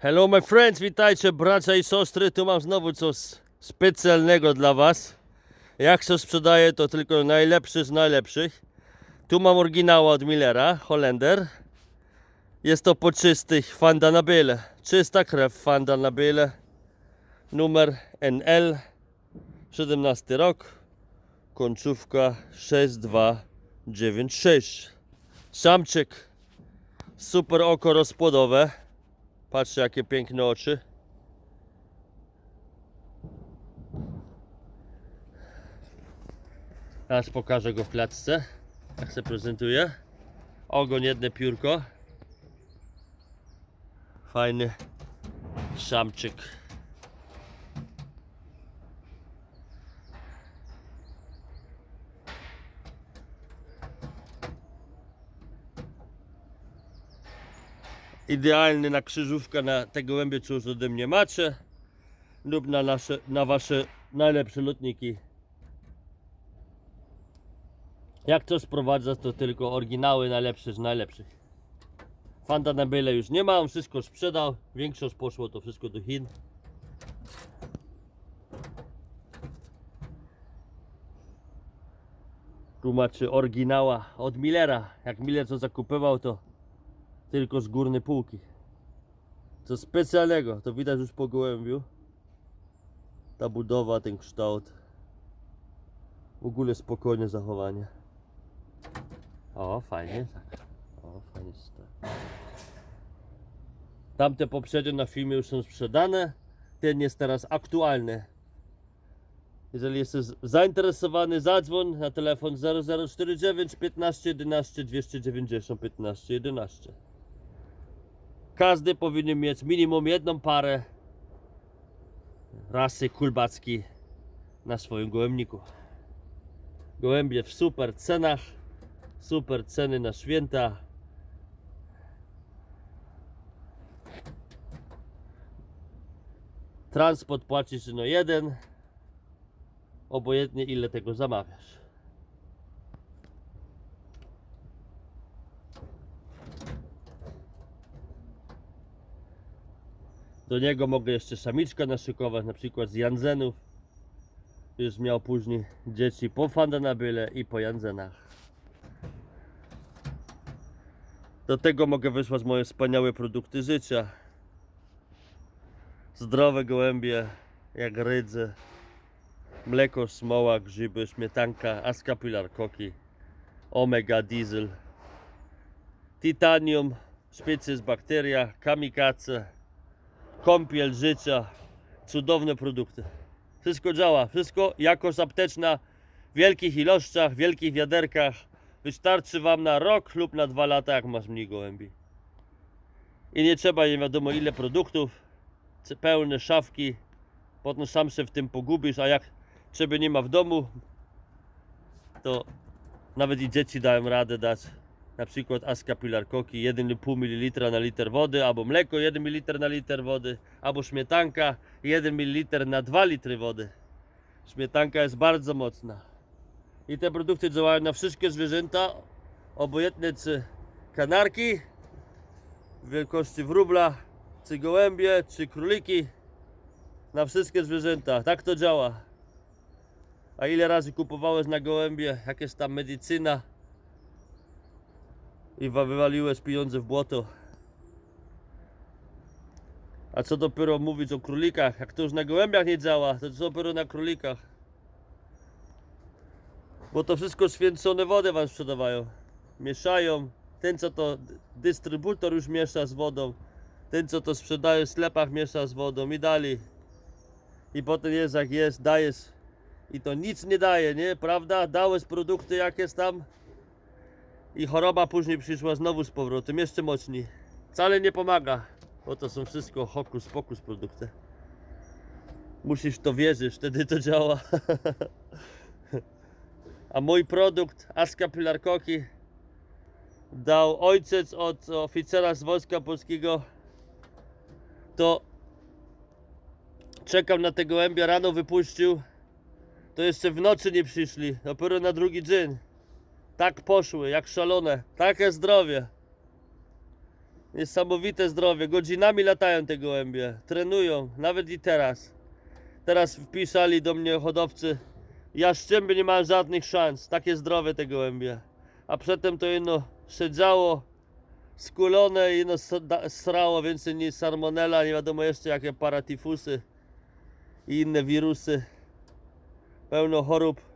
Hello my friends, witajcie bracia i siostry, tu mam znowu coś specjalnego dla was. Jak się sprzedaje to tylko najlepszy z najlepszych. Tu mam oryginała od Millera, Holender. Jest to po czystych Fanda na byle. Czysta krew Fanda na byle. Numer NL 17 rok. Końcówka 6296. Samczyk. Super oko rozpłodowe. Patrzcie jakie piękne oczy. Teraz pokażę go w klatce. Jak się prezentuje. Ogon jedne piórko. Fajny samczyk. Idealny na krzyżówkę na te gołębie, co już ode mnie macie. Lub na, nasze, na wasze najlepsze lotniki. Jak to sprowadza, to tylko oryginały najlepsze z najlepszych. Fanta na byle już nie ma, on wszystko sprzedał. Większość poszło to wszystko do Chin. Tu macie oryginała od Millera. Jak Miller co zakupywał, to tylko z górnej półki. Co specjalnego, to widać już po gołębiu. Ta budowa, ten kształt. W ogóle spokojne zachowanie. O, fajnie, tak. O, fajnie tak. Tamte poprzednie na filmie już są sprzedane. Ten jest teraz aktualny. Jeżeli jesteś zainteresowany, zadzwoń na telefon 0049 15 11 290 15 11. Każdy powinien mieć minimum jedną parę rasy kulbacki na swoim gołębniku. Gołębie w super cenach, super ceny na święta. Transport płacisz no jeden, obojętnie ile tego zamawiasz. Do niego mogę jeszcze samiczkę naszykować, na przykład z Janzenów. Już miał później dzieci po Fandanabyle i po Janzenach. Do tego mogę wysłać moje wspaniałe produkty życia. Zdrowe gołębie, jak rydze, mleko, smoła, grzyby, śmietanka, askapilar koki, omega, diesel, titanium, szpicy z bakteria, kamikace, kąpiel życia, cudowne produkty. Wszystko działa, wszystko jakość apteczna w wielkich ilościach, w wielkich wiaderkach. Wystarczy Wam na rok lub na dwa lata, jak masz mniej gołębi. I nie trzeba nie wiadomo ile produktów, pełne szafki, potem sam się w tym pogubisz, a jak ciebie nie ma w domu, to nawet i dzieci dają radę dać na przykład askapilar koki 1,5 ml na liter wody, albo mleko 1 ml na liter wody, albo śmietanka 1 ml na 2 litry wody. Śmietanka jest bardzo mocna. I te produkty działają na wszystkie zwierzęta, obojętnie czy kanarki wielkości wróbla, czy gołębie, czy króliki. Na wszystkie zwierzęta. Tak to działa. A ile razy kupowałeś na gołębie, jakieś tam medycyna, i wa- wywaliłeś pieniądze w błoto. A co dopiero mówić o królikach? Jak to już na gołębiach nie działa, to co dopiero na królikach? Bo to wszystko święcone wodę wam sprzedawają. Mieszają. Ten co to dystrybutor już miesza z wodą. Ten co to sprzedaje w sklepach miesza z wodą i dali. I potem jest jak jest, dajesz. I to nic nie daje, nie? Prawda? Dałeś produkty jakieś tam i choroba później przyszła znowu z powrotem, jeszcze mocniej. Wcale nie pomaga, bo to są wszystko hokus pokus produkty. Musisz w to wierzyć, wtedy to działa. A mój produkt, Aska Pilarkoki, dał ojciec od oficera z Wojska Polskiego. To czekał na te gołębie, rano wypuścił. To jeszcze w nocy nie przyszli, dopiero na drugi dzień. Tak poszły, jak szalone. Takie zdrowie. Niesamowite zdrowie. Godzinami latają te gołębie. Trenują, nawet i teraz. Teraz wpisali do mnie hodowcy. Jaszczęby nie mają żadnych szans. Takie zdrowe te gołębie. A przedtem to jedno siedziało, skulone i no da- srało więcej niż salmonella, nie wiadomo jeszcze jakie paratifusy i inne wirusy. Pełno chorób.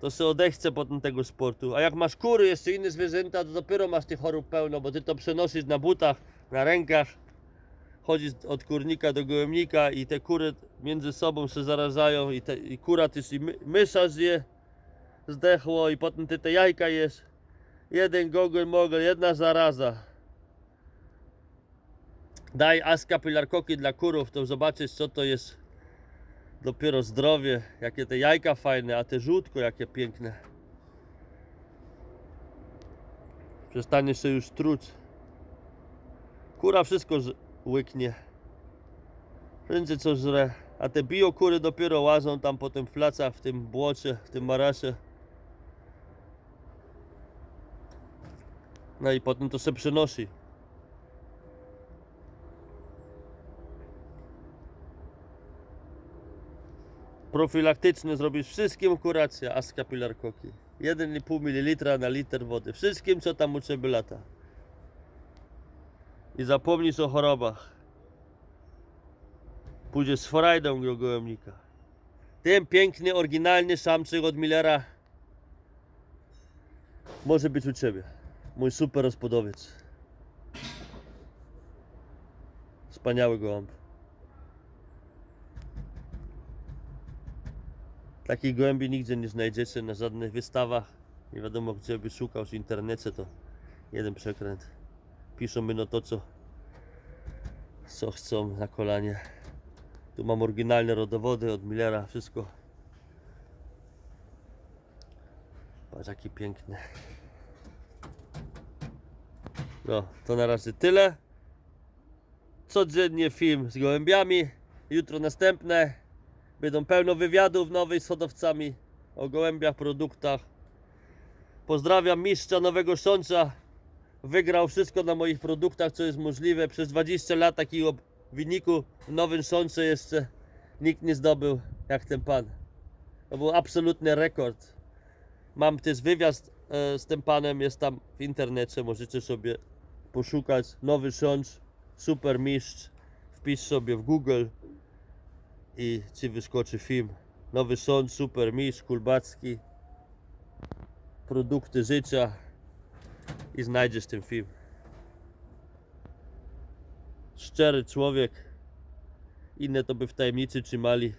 To się odechce potem tego sportu. A jak masz kury, jeszcze inne zwierzęta, to dopiero masz tych chorób pełno, bo ty to przenosisz na butach, na rękach. Chodzisz od kurnika do gołębnika i te kury między sobą się zarażają i, te, i kura też i my, mysza zje zdechło i potem ty te jajka jesz. Jeden gogol mogol, jedna zaraza. Daj askapilarkoki dla kurów, to zobaczysz co to jest dopiero zdrowie, jakie te jajka fajne, a te żółtko jakie piękne. Przestanie się już truć. Kura wszystko łyknie. Wszędzie co żre. A te biokury dopiero łażą tam po tym placach, w tym błocie, w tym marasze. No i potem to się przenosi. Profilaktyczny zrobisz wszystkim kuracja askapilarkoki. 1,5 ml na liter wody. Wszystkim co tam u ciebie lata. I zapomnisz o chorobach. Pójdziesz z frajdą do gołębnika. Ten piękny, oryginalny samczyk od Millera może być u ciebie. Mój super rozpodowiec. Wspaniały gołąb. Takich gołębi nigdzie nie znajdziecie na żadnych wystawach. Nie wiadomo gdzie by szukał w internecie to jeden przekręt. Piszą mi no to co, co chcą na kolanie. Tu mam oryginalne rodowody od Millera, wszystko. Patrz jaki piękny. No, to na razie tyle. Codziennie film z gołębiami. Jutro następne. Będą pełno wywiadów nowych z hodowcami o gołębiach, produktach. Pozdrawiam mistrza Nowego Sącza. Wygrał wszystko na moich produktach, co jest możliwe. Przez 20 lat takiego wyniku w Nowym Sącze jeszcze nikt nie zdobył jak ten pan. To był absolutny rekord. Mam też wywiad e, z tym panem, jest tam w internecie, możecie sobie poszukać. Nowy Sącz, super mistrz. Wpisz sobie w Google i ci wyskoczy film. Nowy Sącz, super mistrz, Kulbacki. Produkty życia i znajdziesz ten film. Szczery człowiek. Inne to by w tajemnicy trzymali.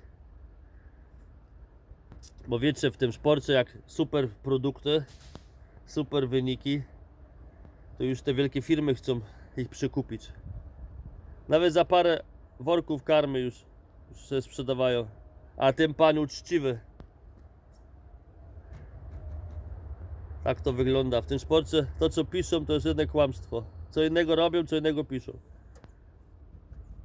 Bo wiecie, w tym sporcie jak super produkty, super wyniki, to już te wielkie firmy chcą ich przekupić. Nawet za parę worków karmy już, już się sprzedawają. A ten pan uczciwy. Tak to wygląda. W tym sporcie to co piszą to jest jedno kłamstwo. Co innego robią, co innego piszą.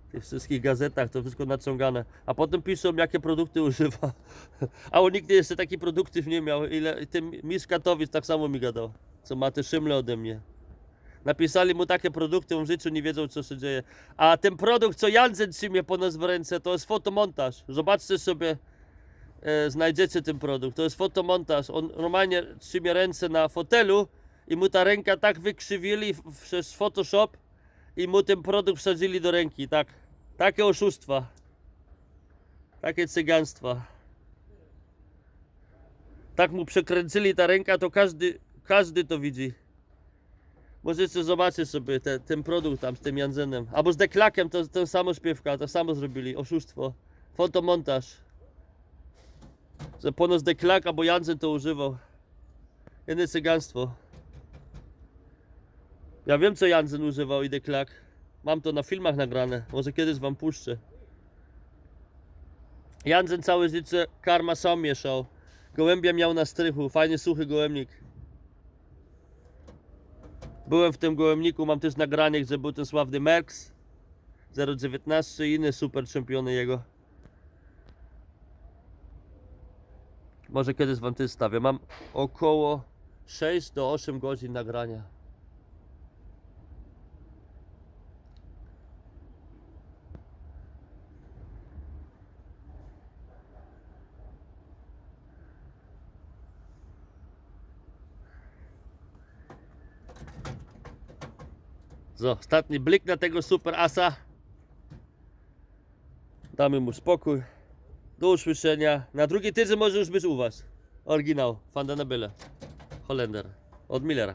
W tych wszystkich gazetach to wszystko naciągane. A potem piszą jakie produkty używa. A on nigdy jeszcze takich produktów nie miał. Ile ten mistrz Katowic tak samo mi gadał. Co ma te szymle ode mnie. Napisali mu takie produkty, on w życiu nie wiedzą co się dzieje. A ten produkt co Jansen trzymie po nas w ręce to jest fotomontaż. Zobaczcie sobie e, znajdziecie ten produkt. To jest fotomontaż. On normalnie trzymie ręce na fotelu i mu ta ręka tak wykrzywili przez Photoshop i mu ten produkt wsadzili do ręki. Tak. Takie oszustwa. Takie cyganstwa. Tak mu przekręcili ta ręka, to każdy, każdy to widzi. Możecie zobaczyć sobie te, ten produkt tam z tym Janzenem. Albo z deklakiem, to, to samo śpiewka, to samo zrobili. Oszustwo. Fotomontaż. Że ponoć deklak albo Jansen to używał. Jedne cyganstwo. Ja wiem co Jansen używał i deklak. Mam to na filmach nagrane. Może kiedyś wam puszczę. Jansen całe życie karma sam mieszał. Gołębia miał na strychu. Fajny, suchy gołębnik. Byłem w tym gołębniku, mam też nagranie, gdzie był ten sławny Merks 019 i inne super czempiony jego. Może kiedyś wam też stawię. Mam około 6 do 8 godzin nagrania. Ostatni blik na tego super asa. Damy mu spokój. Do usłyszenia. Na drugi tydzień może już być u Was. Oryginał, Fandanabyle. Holender. Od Millera.